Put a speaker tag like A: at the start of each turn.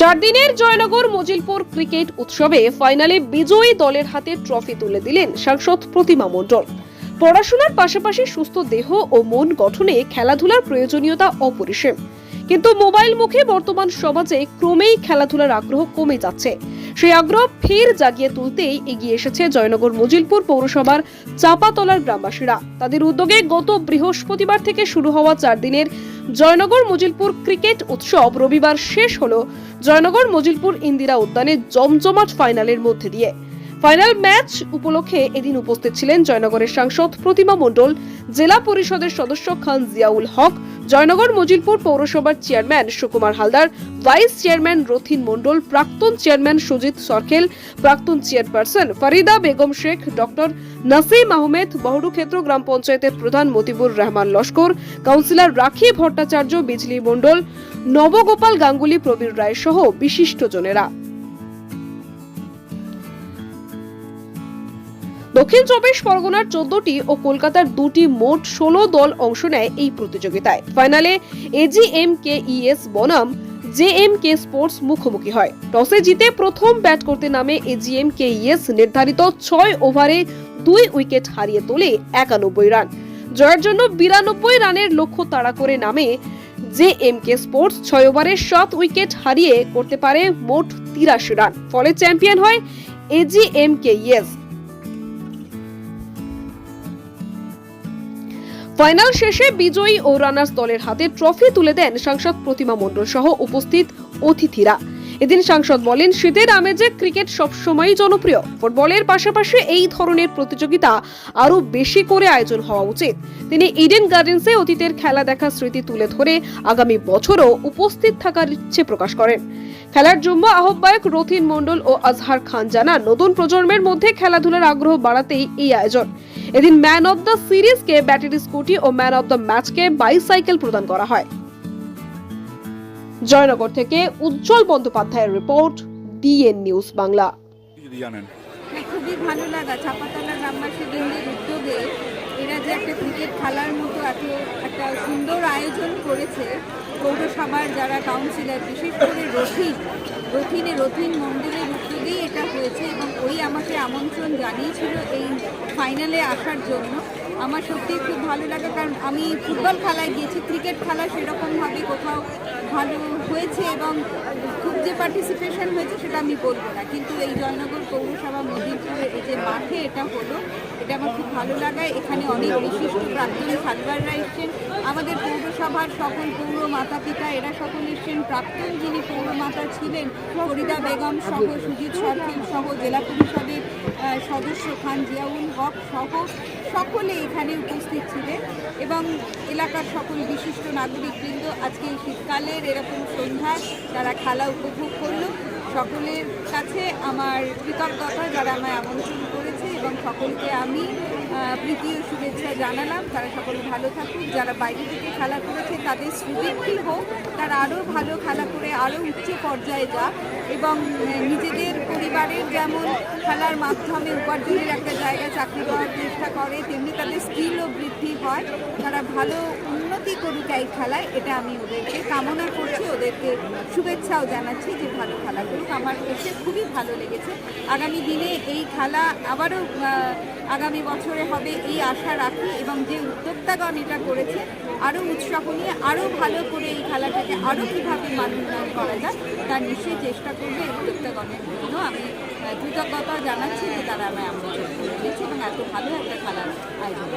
A: চার দিনের জয়নগর মজিলপুর ক্রিকেট উৎসবে ফাইনালে বিজয়ী দলের হাতে ট্রফি তুলে দিলেন সাংসদ প্রতিমা মণ্ডল। পড়াশোনার পাশাপাশি সুস্থ দেহ ও মন গঠনে খেলাধুলার প্রয়োজনীয়তা অপরিসীম। কিন্তু মোবাইল মুখে বর্তমান সমাজে ক্রমেই খেলাধুলার আগ্রহ কমে যাচ্ছে। সেই আগ্রহ ফের জাগিয়ে তুলতেই এগিয়ে এসেছে জয়নগর মজিলপুর পৌরসভার চাপাতলার গ্রামবাসীরা। তাদের উদ্যোগে গত বৃহস্পতিবার থেকে শুরু হওয়া চার দিনের জয়নগর মজিলপুর ক্রিকেট উৎসব রবিবার শেষ হল। জয়নগর মজিলপুর ইন্দিরা উদ্যানে জমজমাট ফাইনালের মধ্যে দিয়ে। ফাইনাল ম্যাচ উপলক্ষে এদিন উপস্থিত ছিলেন জয়নগরের সাংসদ প্রতিমা মণ্ডল, জেলা পরিষদের সদস্য খান জিয়াউল হক, জয়নগর মজিলপুর পৌরসভার chairman Sukumar Haldar, vice chairman Rathin Mondal, প্রাক্তন চেয়ারম্যান সুজিত সরখেল, প্রাক্তন চেয়ারপারসন ফরিদা বেগম শেখ, ডক্টর নাসিম আহমেদ বহরুক্ষেত্র গ্রাম পঞ্চায়েতের প্রধান মতিবুর রহমান লস্কর, কাউন্সিলর রাখি ভট্টাচার্য, বিজলি মণ্ডল, নবগোপাল গাঙ্গুলি, প্রবীর রায় সহ বিশিষ্টজনেরা দক্ষিণ চব্বিশ পরগনার চোদ্দটি ও কলকাতার দুটি মোট ষোলো দল অংশ নেয় এই প্রতিযোগিতায়। ফাইনালে এজিএম কে ইএস বনাম, জে এম কে স্পোর্টস মুখোমুখি হয়। টসে জিতে প্রথম ব্যাট করতে নামে এজিএম কে ইএস নির্ধারিত ছয় ওভারে দুই উইকেট হারিয়ে তোলে একানব্বই রান। জয়ের জন্য বিরানব্বই রানের লক্ষ্য তাড়া করে নামে জে এম কে স্পোর্টস, ছয় ওভারে সাত উইকেট হারিয়ে করতে পারে মোট তিরাশি রান। ফলে চ্যাম্পিয়ন হয় এজিএম কে ইএস ফাইনাল শেষে বিজয়ী ও রানার্স দলের হাতে ট্রফি তুলে দেন সাংসদ প্রতিমা মণ্ডল সহ উপস্থিত অতিথিরা। এদিন সাংসদ বলেন, শীতের আমেজে ক্রিকেট সবসময়ই জনপ্রিয়। ফুটবলের পাশাপাশি এই ধরনের প্রতিযোগিতা আরও বেশি করে আয়োজন হওয়া উচিত। তিনি ইডেন গার্ডেন্সে অতীতের খেলা দেখার স্মৃতি তুলে ধরে আগামী বছরও উপস্থিত থাকার ইচ্ছে প্রকাশ করেন। খেলার জন্য আহ্বায়ক রথিন মণ্ডল ও আজহার খান জানান নতুন প্রজন্মের মধ্যে খেলাধুলার আগ্রহ বাড়াতেই এই আয়োজন। এদিন ম্যান অব দ্য সিরিজকে ব্যাটারি স্কুটি ও ম্যান অব দ্য ম্যাচকে বাইসাইকেল প্রদান করা হয়। জয়নগর থেকে উজ্জ্বল বন্দ্যোপাধ্যায়ের রিপোর্ট ডিএন নিউজ বাংলা।
B: হ্যাঁ, খুবই ভালো লাগা। গ্রামবাসীদের উদ্যোগে এরা যে একটা ক্রিকেট খেলার মতো এত একটা সুন্দর আয়োজন করেছে। পৌরসভার যারা কাউন্সিলর বিশেষ করে রথিন, রথিনে রথিন মন্দিরের উদ্যোগেই এটা হয়েছে এবং ওই আমাকে আমন্ত্রণ জানিয়েছিল এই ফাইনালে আসার জন্য। আমার সত্যি খুব ভালো লাগে কারণ আমি ফুটবল খেলায় গিয়েছি ক্রিকেট খেলা সেরকমভাবে কোথাও ভালো হয়েছে এবং খুব যে পার্টিসিপেশন হয়েছে সেটা আমি বলব না। কিন্তু এই জয়নগর পৌরসভা মদিরপুরে এই যে মাঠে এটা হলো এটা আমার খুব ভালো লাগায়। এখানে অনেক বিশিষ্ট প্রাক্তন খেলোয়াড়রা এসছেন। আমাদের পৌরসভার সকল পৌর মাতা পিতা এরা সকল এসছেন। প্রাক্তন যিনি পৌরমাতা ছিলেন, ফরিদা বেগম সহ, সুজিত সরকার সহ, জেলা পরিষদের সদস্য খান জিয়াউল হক সহ সকলে এখানে উপস্থিত ছিলেন এবং এলাকার সকল বিশিষ্ট নাগরিকবৃন্দ আজকে এই শীতকালের এরকম সন্ধ্যায় তারা খেলা উপভোগ করল। সকলের কাছে আমার কৃতজ্ঞতা যারা আমায় আমন্ত্রণ করেছে এবং সকলকে আমি প্রীতি ও শুভেচ্ছা জানালাম। তারা সকলে ভালো থাকুক। যারা বাইরে থেকে খেলা করেছে, তাদের সুবৃদ্ধি হোক। তারা আরও ভালো খেলা করে আরও উচ্চ পর্যায়ে যাক এবং নিজেদের পরিবারের যেমন খেলার মাধ্যমে উপার্জনের একটা জায়গা চাকরি করার চেষ্টা করে, তেমনি তাদের স্কিলও বৃদ্ধি হয়। তারা ভালো করুক এই খেলায়, এটা আমি ওদেরকে কামনা করছি, ওদেরকে শুভেচ্ছাও জানাচ্ছি যে ভালো খেলা করুক। আমার এসে খুবই ভালো লেগেছে। আগামী দিনে এই খেলা আবারও আগামী বছরে হবে এই আশা রাখি এবং যে উদ্যোক্তাগণ এটা করেছে, আরও উৎসাহ নিয়ে আরও ভালো করে এই খেলাটাকে আরও কীভাবে মান উন্নয়ন করা যায়, তার নিশ্চয়ই চেষ্টা করবে এই উদ্যোক্তাগণের জন্য। আমি কৃতজ্ঞতা জানাচ্ছি যে তারা আমায় দিয়েছে এবং এত ভালো একটা খেলার আয়োজন